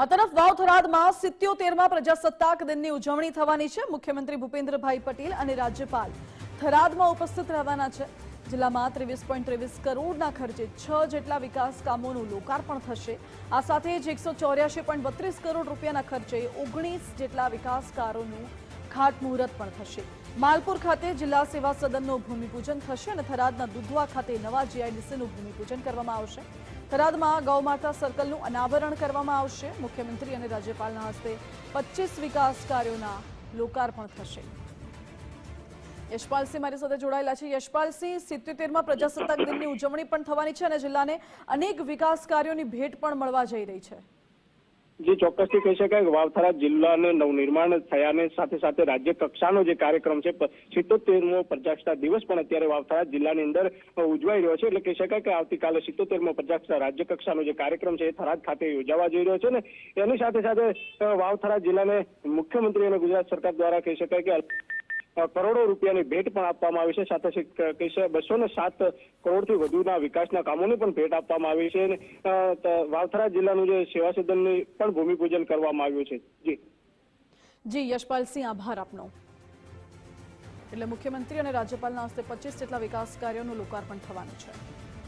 આ તરફ વાવ થરાદમાં સિત્યોતેરમાં પ્રજાસત્તાક દિનની ઉજવણી થવાની છે. મુખ્યમંત્રી ભૂપેન્દ્રભાઈ પટેલ અને રાજ્યપાલ થરાદમાં ઉપસ્થિત રહેવાના છે. જિલ્લામાં ત્રેવીસ પોઈન્ટ ત્રેવીસ કરોડના ખર્ચે છ જેટલા વિકાસ કામોનું લોકાર્પણ થશે. આ સાથે જ એકસો ચોર્યાસી પોઈન્ટ બત્રીસ કરોડ રૂપિયાના ખર્ચે ઓગણીસ જેટલા વિકાસકારોનું ખાતમુહૂર્ત પણ થશે. માલપુર ખાતે જિલ્લા સેવા સદનનું ભૂમિપૂજન થશે અને થરાદના દુધવા ખાતે નવા જીઆઈડીસીનું ભૂમિપૂજન કરવામાં આવશે. થરાદમાં ગૌમાતા સર્કલનું અનાવરણ કરવામાં આવશે. મુખ્યમંત્રી અને રાજ્યપાલના હસ્તે પચીસ વિકાસ કાર્યોના લોકાર્પણ થશે. યશપાલસિંહ મારી સાથે જોડાયેલા છે. યશપાલસિંહ સિત્યોતેરમાં પ્રજાસત્તાક દિનની ઉજવણી પણ થવાની છે અને જિલ્લાને અનેક વિકાસ કાર્યોની ભેટ પણ મળવા જઈ રહી છે. જે ચોક્કસથી કહી શકાય કે વાવથરા જિલ્લાને નવનિર્માણ થયાને સાથે સાથે રાજ્ય કક્ષાનો જે કાર્યક્રમ છે, સિત્તોતેરમો પ્રજાસત્તા દિવસ પણ અત્યારે વાવથરા જિલ્લાની અંદર ઉજવાઈ રહ્યો છે. એટલે કહી શકાય કે આવતીકાલે સિત્તોતેરમો પ્રજાસત્તા રાજ્ય કક્ષાનો જે કાર્યક્રમ છે એ થરાદ ખાતે યોજાવા જઈ રહ્યો છે ને એની સાથે સાથે વાવથરા જિલ્લાને મુખ્યમંત્રી અને ગુજરાત સરકાર દ્વારા કહી શકાય કે કરોડો રૂપિયાની ભેટ પણ આપવામાં આવી છે. સાથે કહી બસો ને સાત કરોડથી વધુના વિકાસના કામોની પણ ભેટ આપવામાં આવી છે. અને જિલ્લાનું જે સેવા સદનની પણ ભૂમિપૂજન કરવામાં આવ્યું છે. જી. જી, યશપાલસિંહ, આભાર આપનો. એટલે મુખ્યમંત્રી અને રાજ્યપાલના હસ્તે પચીસ જેટલા વિકાસ કાર્યોનું લોકાર્પણ થવાનું છે.